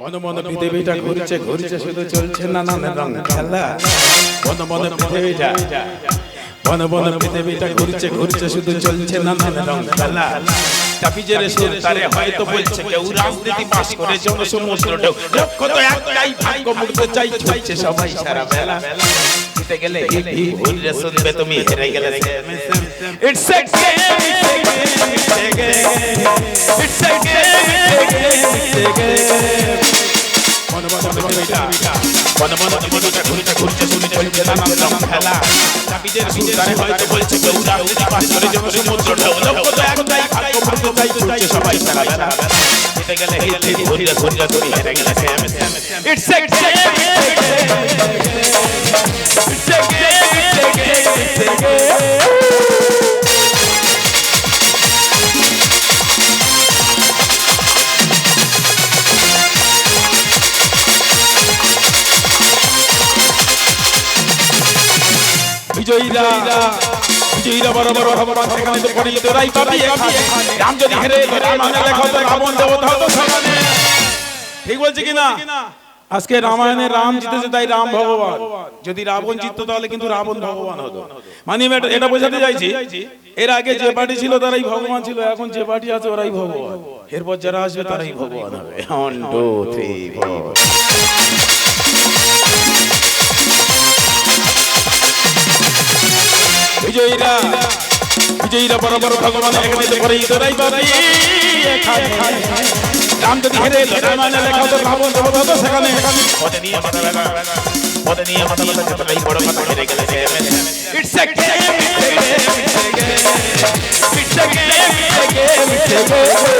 মনে মনে পৃথিবীটা ঘুরছে ঘুরছে শুধু চলছে না না রং খেলা। মনে মনে পৃথিবীটা। মনে মনে পৃথিবীটা ঘুরছে ঘুরছে শুধু চলছে না না রং খেলা। তাপিজের সুর তারে হয়তো বলছে কেউ রাজনীতি পাস করে জনসমুদ্র ঢেউ লক্ষ্য তো একটাই ভাগ্য মুড়তে চাই চলছে সবাই সারা বেলা। জিতে গেলে হিপ হুররে শুনবে তুমি হেরে গেলে ইটস এ গেম মনে পৃথিবীটা মনে মনে ঘুরতে ঘুরতে শুনে চলছে নানান রকম খেলা চাবিদের সুর হয়তো বলছে কেউ রাজনীতি পাশ করে জনসমুদ্র ঢেউ লক্ষ্য তো একটাই ভাগ্য মুড়তে চাই চলছে সবাই সারা বেলা জিতে গেলে হিপ হুররে শুনবে তুমি হেরে গেলে ইটস এ বিজয়ীরা। বিজয়ীরা বড় ভগবান সেখানে তো করি তোরাই পাবি রাম যদি হেরে রামায়ণে লেখা তো রাবণ দেবতা হতো সেখানে। ঠিক বলছি কিনা আজকে রামায়ণে রাম জিতেছে, তাই রাম ভগবান। যদি রাবণ জিততো, তাহলে কিন্তু রাবণ ভগবান হতো। মানে এটা বোঝাতে চাইছি, এর আগে যে পার্টি ছিল, তারাই ভগবান ছিল। এখন যে পার্টি আছে, ওরাই ভগবান। এরপর যারা আসবে, তারাই ভগবান হবে। ওয়ান টু থ্রি বিজয়ীরা বিজয়ীরা বড় বড় ভগবান তো করে তোরাই পাবি রাম যদি হেরে রামায়ণে লেখা তো রাবণ দেবতা তো সেখানে পদে নিয়ে মাথা লাগা পদে নিয়ে মাথা লাগা যতটাই বড় কথা হেরে গেলে it's a game it's a game it's a game it's a game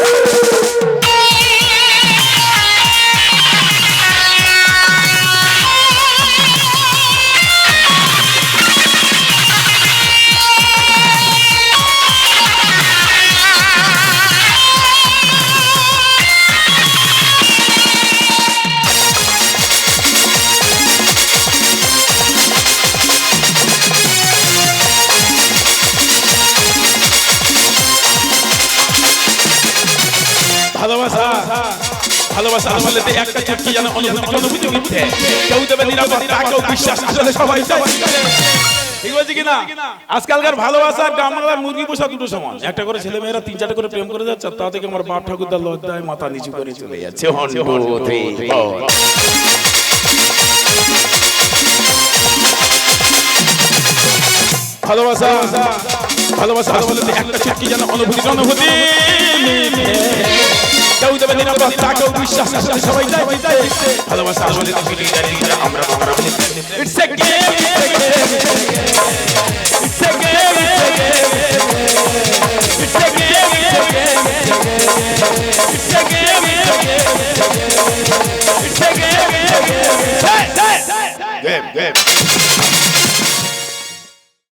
ভালোবাসা আসলে তো একটা চুটকি যেন অনুভূতি অনুভূতি উঠছে কেউ দেবে নিরাপত্তা কেউ বিশ্বাস আসলে সবাই ঠিক বলছি কিনা আজকালকার ভালোবাসা বাংলার মুরগি পোষা দুটো সমান। একটা করে ছেলে মেয়েরা তিন চারটা করে প্রেম করে যাচ্ছে তা থেকে আমার বাপ ঠাকুরদার লজ্জায় মাথা নিচু করে চলে যাচ্ছে. ভালোবাসা ভালোবাসা আসলে একটা চুটকি যেন অনুভূতি অনুভূতি কেউ দেবে বিশ্বাস আসলে সবাই যায় ভালোবাসা আসলে তো ফিরি আমরা আমরা it's a game it's a game it's a game it's a game it's a game game game